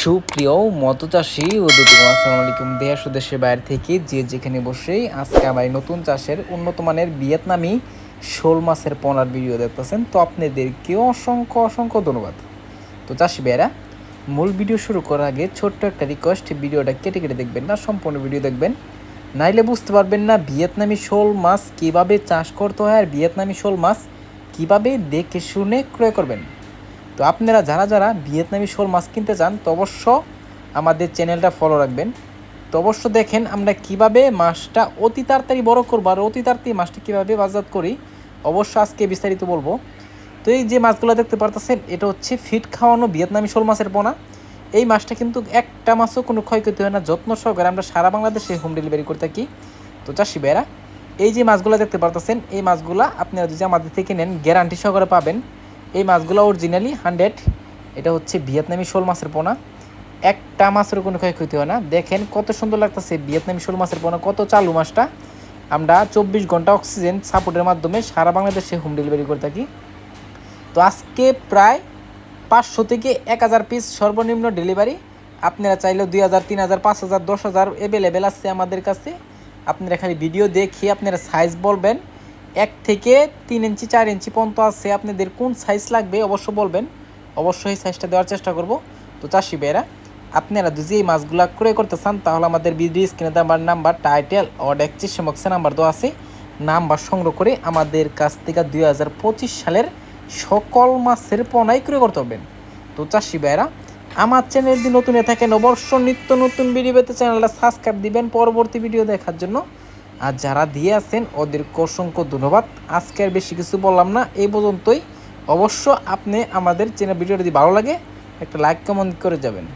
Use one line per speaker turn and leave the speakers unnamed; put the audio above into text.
সুপ্রিয় মতো চাষি ও দুটোম আসসালামু আলাইকুম। দেশ ও দেশের বাইরে থেকে যে যেখানে বসেই আজকে আমার নতুন চাষের উন্নত মানের ভিয়েতনামি শোল মাছের পোনার ভিডিও দেখতেছেন। তো আপনাদেরকে অসংখ্য অসংখ্য ধন্যবাদ। তো চাষি ভাইয়েরা, মূল ভিডিও শুরু করার আগে ছোট্ট একটা রিকোয়েস্ট ভিডিওটা কেটে কেটে দেখবেন না, সম্পূর্ণ ভিডিও দেখবেন। নাইলে বুঝতে পারবেন না ভিয়েতনামি শোল মাছ কীভাবে চাষ করতে হয় আর ভিয়েতনামি শোল মাছ কীভাবে দেখে শুনে ক্রয় করবেন। তো আপনারা যারা যারা ভিয়েতনামি শোল মাছ কিনতে চান, তো অবশ্য আমাদের চ্যানেলটা ফলো রাখবেন। তো অবশ্য দেখেন আমরা কীভাবে মাছটা অতি তাড়াতাড়ি বড় করব আর অতি তাড়াতাড়ি মাছটা কীভাবে বাজার করি। অবশ্য আজকে বিস্তারিত বলব। তো এই যে মাছগুলো দেখতে পারতেছেন, এটা হচ্ছে ফিট খাওয়ানো ভিয়েতনামি শোল মাছের পোনা। এই মাছটা কিন্তু একটা মাছও কোনো ক্ষয়ক্ষতি হয় না, যত্ন সহকারে আমরা সারা বাংলাদেশে হোম ডেলিভারি করে থাকি। তো চাষি ভাইয়েরা, এই যে মাছগুলো দেখতে পারতেছেন, এই মাছগুলো আপনারা যদি আমাদের থেকে নেন গ্যারান্টি সহকারে পাবেন। এই মাছগুলো অরিজিনালি হান্ড্রেড এটা হচ্ছে ভিয়েতনামি শোল মাছের পোনা। একটা মাছের কোনো ক্ষয়ক্ষতি হয় না। দেখেন কত সুন্দর লাগতেছে ভিয়েতনামি শোল মাছের পোনা, কত চালু মাছটা। আমরা চব্বিশ ঘণ্টা অক্সিজেন সাপোর্টের মাধ্যমে সারা বাংলাদেশে হোম ডেলিভারি করে থাকি। তো আজকে প্রায় পাঁচশো থেকে এক হাজার পিস সর্বনিম্ন ডেলিভারি আপনারা চাইলেও দুই হাজার, তিন হাজার, পাঁচ হাজার, দশ হাজার অ্যাভেলেবেল আছে আমাদের কাছে। আপনারা খালি ভিডিও দেখিয়ে আপনারা সাইজ বলবেন। এক থেকে তিন ইঞ্চি, চার ইঞ্চি পর্যন্ত আছে। আপনাদের কোন সাইজ লাগবে অবশ্য বলবেন। অবশ্যই সাইজটা দেওয়ার চেষ্টা করব। তো চাষি ভাইয়েরা, আপনারা যদি এই মাছগুলো ক্রয় করতে চান, তাহলে আমাদের ভিডিও স্ক্রিনে দেওয়ার নাম্বার টাইটেল ও ডেকচিস বক্সে নাম্বার দেওয়া আছে। নাম্বার সংগ্রহ করে আমাদের কাছ থেকে দুই হাজার পঁচিশ সালের সকল মাছের পণাই ক্রয় করতে পারবেন। তো চাষি ভাইয়েরা, আমার চ্যানেল যদি নতুন থাকেন অবশ্য নিত্য নতুন ভিডিও পেতে চ্যানেলটা সাবস্ক্রাইব দিবেন। পরবর্তী ভিডিও দেখার জন্য আর যারা দিয়ে আছেন, ওদেরকে অসংখ্য ধন্যবাদ। আজকে আর বেশি কিছু বললাম না, এই পর্যন্তই। অবশ্য আপনি আমাদের চ্যানেল ভিডিও যদি ভালো লাগে, একটা লাইক কমেন্ট করে যাবেন।